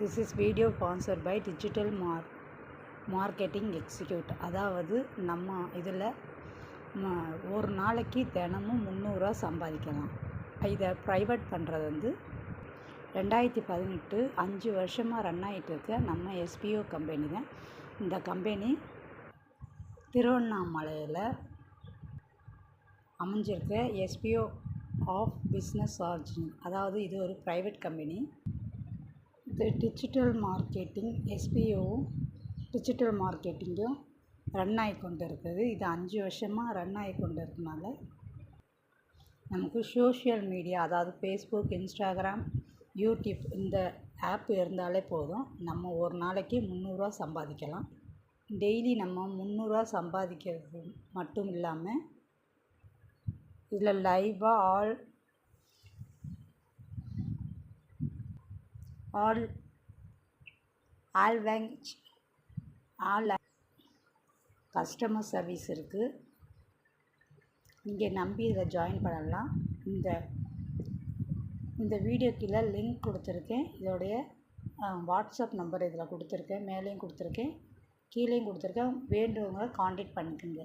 This is video sponsor by digital மார் marketing execute அதாவது நம்ம இதில் ஒரு நாளைக்கு தினமும் முந்நூறுரூவா சம்பாதிக்கலாம். இதை ப்ரைவேட் பண்ணுறது வந்து ரெண்டாயிரத்தி பதினெட்டு அஞ்சு வருஷமாக ரன் ஆகிட்டு இருக்க நம்ம எஸ்பிஓ கம்பெனி தான். இந்த கம்பெனி திருவண்ணாமலையில் அமைஞ்சிருக்க எஸ்பிஓ ஆஃப் பிஸ்னஸ் ஆர்ஜின் அதாவது இது ஒரு ப்ரைவேட் கம்பெனி டிஜிட்டல் மார்க்கெட்டிங் எஸ்பிஓவும் டிஜிட்டல் மார்க்கெட்டிங்கும் ரன் ஆகி கொண்டு இருக்குது இது அஞ்சு வருஷமாக ரன் ஆகி கொண்டு இருக்கனால நமக்கு சோஷியல் மீடியா அதாவது ஃபேஸ்புக் இன்ஸ்டாகிராம் யூடியூப் இந்த ஆப் இருந்தாலே போதும். நம்ம ஒரு நாளைக்கு முந்நூறுரூவா சம்பாதிக்கலாம். டெய்லி நம்ம முந்நூறுரூவா சம்பாதிக்கிறது மட்டும் இல்லாமல் இதில் லைவாக all all all all customer service இருக்குது நீங்கள் நம்பி இதில் ஜாயின் பண்ணலாம். இந்த இந்த வீடியோ கீழே லிங்க் கொடுத்துருக்கேன். இதோடைய வாட்ஸ்அப் நம்பர் இதில் கொடுத்துருக்கேன். மேலேயும் கொடுத்துருக்கேன். கீழேயும் கொடுத்துருக்கேன். வேண்டுவங்க காண்டாக்ட் பண்ணிக்கோங்க.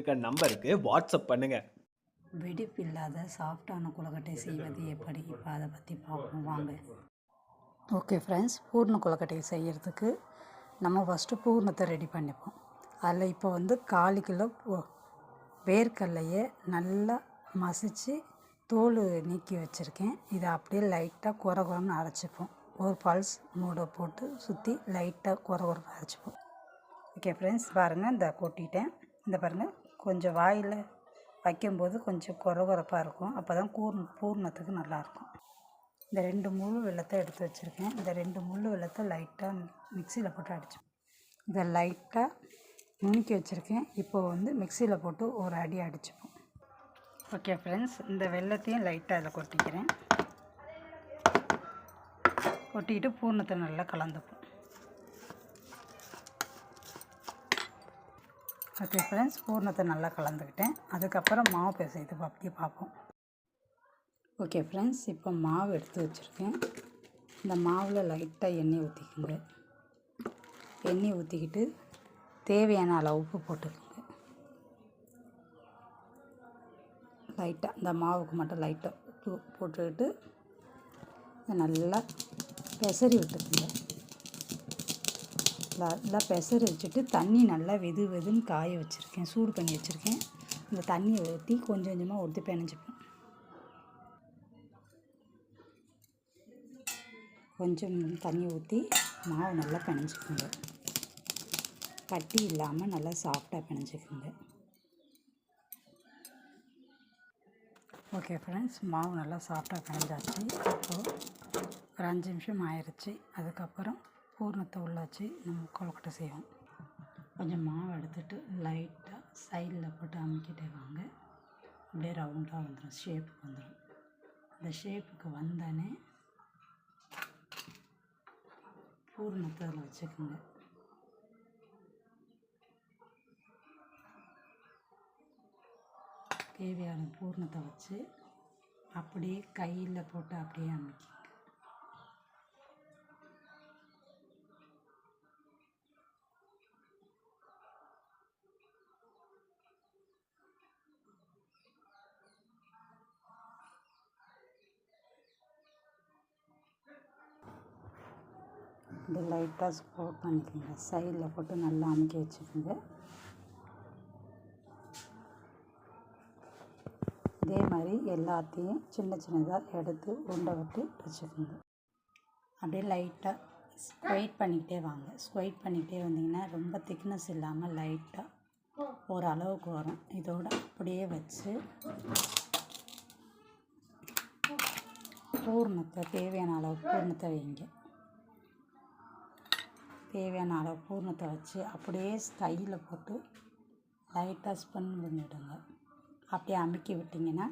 நம்பருக்கு வாட்ஸ்அப் பண்ணுங்க. வெடிப்பில்லாத சாஃப்டான கொழுக்கட்டை செய்வது எப்படி? இப்போ அதை பற்றி பார்ப்போம். வாங்க. ஓகே ஃப்ரெண்ட்ஸ் பூர்ண கொழுக்கட்டை செய்கிறதுக்கு நம்ம ஃபஸ்ட்டு பூர்ணத்தை ரெடி பண்ணிப்போம். அதில் இப்போ வந்து கால் கிலோ வேர்க்கடலையை நல்லா மசித்து தோல் நீக்கி வச்சுருக்கேன். இதை அப்படியே லைட்டாக குற குறன்னு அரைச்சிப்போம். ஒரு பல்ஸ் மூட போட்டு சுற்றி லைட்டாக குற குறன்னு அரைச்சிப்போம். ஓகே ஃப்ரெண்ட்ஸ் பாருங்கள் இந்த கொட்டிட்டேன். இந்த பாருங்கள் கொஞ்சம் வாயில் வைக்கும்போது கொஞ்சம் குறகுறப்பாக இருக்கும். அப்போ தான் கூர் பூர்ணத்துக்கு நல்லாயிருக்கும் இந்த ரெண்டு முழு வெள்ளத்தை எடுத்து வச்சுருக்கேன். இந்த ரெண்டு முழு வெள்ளத்தை லைட்டாக மிக்சியில் போட்டு அடிச்சு இதை லைட்டாக நுணுக்கி வச்சுருக்கேன். இப்போது வந்து மிக்சியில் போட்டு ஒரு அடி அடிச்சுப்போம். ஓகே ஃப்ரெண்ட்ஸ் இந்த வெள்ளத்தையும் லைட்டாக அதில் கொட்டிக்கிறேன். கொட்டிக்கிட்டு பூர்ணத்தை நல்லா கலந்துப்போம். ஓகே ஃப்ரெண்ட்ஸ் பூர்ணத்தை நல்லா கலந்துக்கிட்டேன். அதுக்கப்புறம் மாவு பிசைது அப்படியே பார்ப்போம். ஓகே ஃப்ரெண்ட்ஸ் இப்போ மாவு எடுத்து வச்சுருக்கேன். இந்த மாவில் லைட்டாக எண்ணெய் ஊற்றிக்குங்க எண்ணெய் ஊற்றிக்கிட்டு தேவையான அளவு உப்பு போட்டுக்கோங்க. லைட்டாக இந்த மாவுக்கு மட்டும் லைட்டாக உப்பு போட்டுக்கிட்டு நல்லா பெசரி விட்டுக்குங்க. நல்லா பெசர் வச்சுட்டு தண்ணி நல்லா வெது வெதுன்னு காய வச்சுருக்கேன். சூடு பண்ணி வச்சுருக்கேன். இந்த தண்ணியை ஊற்றி கொஞ்சம் கொஞ்சமாக ஒருத்தி பிணைஞ்சிப்பேன் கொஞ்சம் தண்ணி ஊற்றி மாவு நல்லா பிணைஞ்சிக்கோங்க கட்டி இல்லாமல் நல்லா சாஃப்டாக பிணைஞ்சிக்கோங்க ஓகே ஃப்ரெண்ட்ஸ் மாவு நல்லா சாஃப்டாக பிணைஞ்சாச்சு இப்போது ஒரு அஞ்சு நிமிஷம் ஆயிடுச்சு அதுக்கப்புறம் பூர்ணத்தை உள்ளாச்சு. நம்ம கொழுக்கட்டை செய்வோம் கொஞ்சம் மாவு எடுத்துட்டு லைட்டாக சைடில் போட்டு அமுக்கிட்டே வாங்க. அப்படியே ரவுண்டாக வந்துடும் ஷேப்புக்கு வந்துடும் அந்த ஷேப்புக்கு வந்தானே பூர்ணத்தை அதில் வச்சுக்கோங்க. தேவையான பூர்ணத்தை வச்சு அப்படியே கையில் போட்டு அப்படியே அமுக்கிங்க அப்படி லைட்டாக ஸ்க்ரோல் பண்ணிக்கோங்க. சைடில் போட்டு நல்லா அமுக்கி வச்சுக்கோங்க. இதே மாதிரி எல்லாத்தையும் சின்ன சின்னதாக எடுத்து உருண்டை விட்டு வச்சுக்கோங்க. அப்படியே லைட்டாக ஸ்கொயிட் பண்ணிக்கிட்டே வாங்க. ஸ்கொயிட் பண்ணிக்கிட்டே வந்தீங்கன்னா ரொம்ப திக்னஸ் இல்லாமல் லைட்டாக ஒரு அளவுக்கு வரும். இதோட அப்படியே வச்சு பூர்ணத்தை தேவையான அளவு பூர்ணத்தை வைங்க. தேவையான அளவு பூர்ணத்தை வச்சு அப்படியே கையில் போட்டு லைட்டாக ஸ்பின் பண்ணிவிடுங்க அப்படியே அமுக்கி விட்டிங்கன்னா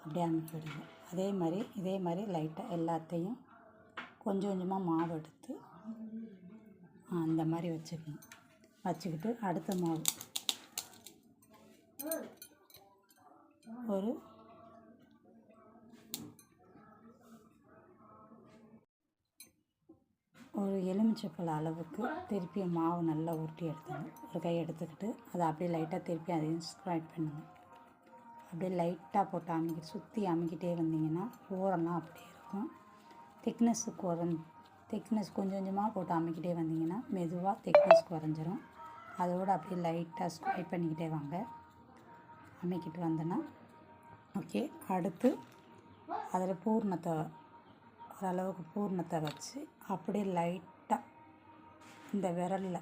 அப்படியே அமுக்கி விடுங்க. அதே மாதிரி இதே மாதிரி லைட்டாக எல்லாத்தையும் கொஞ்சம் கொஞ்சமாக மாவு எடுத்து அந்த மாதிரி வச்சுக்கணும். வச்சுக்கிட்டு அடுத்த மாவு. ஒரு ஒரு எலுமிச்சப்பழ அளவுக்கு திருப்பி மாவு நல்லா உருட்டி எடுத்துங்க ஒரு கை எடுத்துக்கிட்டு அதை அப்படியே லைட்டாக திருப்பி அதையும் ஸ்க்ரைட் பண்ணுங்க. அப்படியே லைட்டாக போட்டு அமைக்கிட்டு சுற்றி அமைக்கிட்டே வந்தீங்கன்னா ஓரம்லாம் அப்படியே இருக்கும். திக்னஸ் குறைஞ் திக்னஸ் கொஞ்சம் கொஞ்சமாக போட்டு அமைக்கிட்டே வந்தீங்கன்னா மெதுவாக திக்னஸ் குறைஞ்சிரும். அதோடு அப்படியே லைட்டாக ஸ்ப்ரைட் பண்ணிக்கிட்டே வாங்க. அமைக்கிட்டு வந்தேன்னா ஓகே அடுத்து அதில் பூர்ணத்தை ஓரளவுக்கு பூர்ணத்தை வச்சு அப்படியே லைட்டாக இந்த விரலில்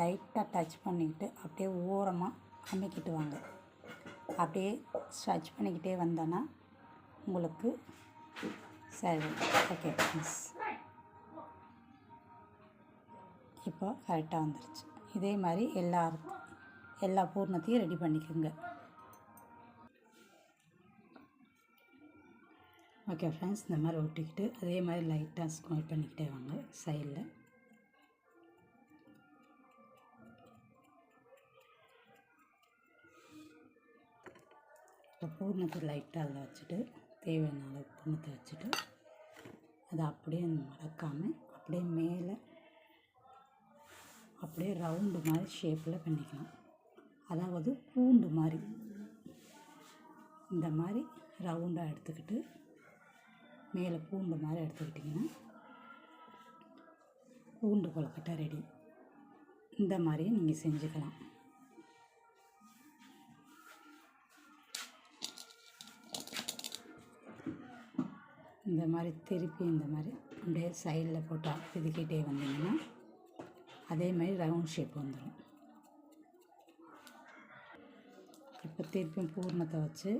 லைட்டாக டச் பண்ணிக்கிட்டு அப்படியே ஓரமாக அமைக்கிட்டு வாங்க அப்படியே ஸ்டச் பண்ணிக்கிட்டே வந்தோன்னா உங்களுக்கு சரி. ஓகே மிஸ் இப்போ கரெக்டாக வந்துருச்சு. இதே மாதிரி எல்லா எல்லா பூர்ணத்தையும் ரெடி பண்ணிக்கோங்க. ஓகே ஃப்ரெண்ட்ஸ் இந்த மாதிரி ஒட்டிக்கிட்டு அதே மாதிரி லைட்டாக ஸ்கொயர் பண்ணிக்கிட்டே வாங்க சைடில் இப்போ பூர்ணத்தை லைட்டாக அதில் வச்சுட்டு தேவையான அளவு பூர்ணத்தை வச்சுட்டு அதை அப்படியே மறக்காமல் அப்படியே மேலே அப்படியே ரவுண்டு மாதிரி ஷேப்பில் பண்ணிக்கலாம். அதாவது பூண்டு மாதிரி. இந்த மாதிரி ரவுண்டாக எடுத்துக்கிட்டு மேலே பூண்டு மாதிரி எடுத்துக்கிட்டிங்கன்னா பூண்டு கொலக்கட்டை ரெடி. இந்த மாதிரியே நீங்கள் செஞ்சுக்கலாம். இந்த மாதிரி திருப்பி இந்த மாதிரி அப்படியே சைடில் போட்டு பிதுக்கிட்டே வந்தீங்கன்னா அதே மாதிரி ரவுண்ட் ஷேப் வந்துடும். இப்போ திருப்பியும் பூர்ணத்தை வச்சு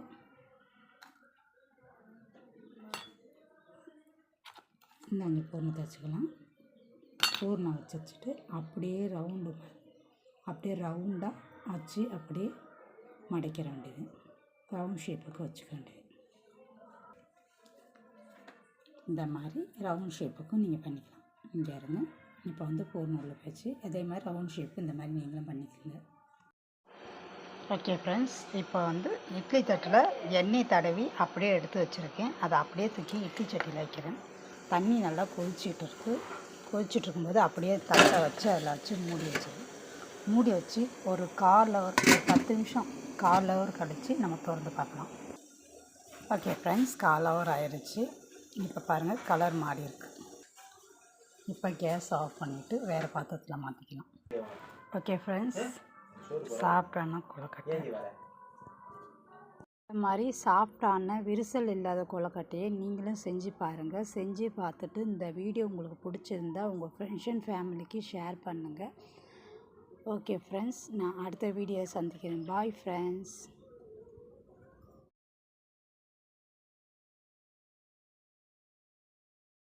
இந்தாங்க பூர்ணத்தை வச்சுக்கலாம் பூர்ணம் வச்சு வச்சுட்டு அப்படியே ரவுண்டு அப்படியே ரவுண்டாக வச்சு அப்படியே மடைக்கிற வேண்டியது. ரவுண்ட் ஷேப்புக்கு வச்சுக்க வேண்டியது. இந்த மாதிரி ரவுண்ட் ஷேப்புக்கும் நீங்கள் பண்ணிக்கலாம். இங்கே இருங்க. இப்போ வந்து பூர்ணம் உள்ள வச்சு அதே மாதிரி ரவுண்ட் ஷேப்பு இந்த மாதிரி நீங்களும் பண்ணிக்கோங்க. ஓகே ஃப்ரெண்ட்ஸ் இப்போ வந்து இட்லி தட்டில் எண்ணெய் தடவி அப்படியே எடுத்து வச்சுருக்கேன். அதை அப்படியே தூக்கி இட்லி சட்டியில் வைக்கிறேன். தண்ணி நல்லா கொதிச்சிட்டு இருக்கு கொதிச்சிட்டு இருக்கும்போது அப்படியே தட்டை வச்சு அதில் வச்சு மூடி வச்சிரு மூடி வச்சு ஒரு கால் ஹவர் ஒரு பத்து நிமிஷம் கால் ஹவர் கழித்து நம்ம திறந்து பார்க்கலாம். ஓகே ஃப்ரெண்ட்ஸ் கால் ஹவர் ஆயிடுச்சு இப்போ பாருங்கள் கலர் மாறி இருக்கு. இப்போ கேஸ் ஆஃப் பண்ணிவிட்டு வேறு பாத்திரத்தில் மாற்றிக்கலாம் ஓகே ஃப்ரெண்ட்ஸ் சாப்பிட்டான கொழுக்கட்டை. இந்த மாதிரி சாஃப்டான விரிசல் இல்லாத கொழுக்கட்டையை நீங்களும் செஞ்சு பாருங்கள் செஞ்சு பார்த்துட்டு இந்த வீடியோ உங்களுக்கு பிடிச்சிருந்தா உங்கள் ஃப்ரெண்ட்ஸ் அண்ட் ஃபேமிலிக்கு ஷேர் பண்ணுங்கள் ஓகே ஃப்ரெண்ட்ஸ் நான் அடுத்த வீடியோ சந்திக்கிறேன். Bye friends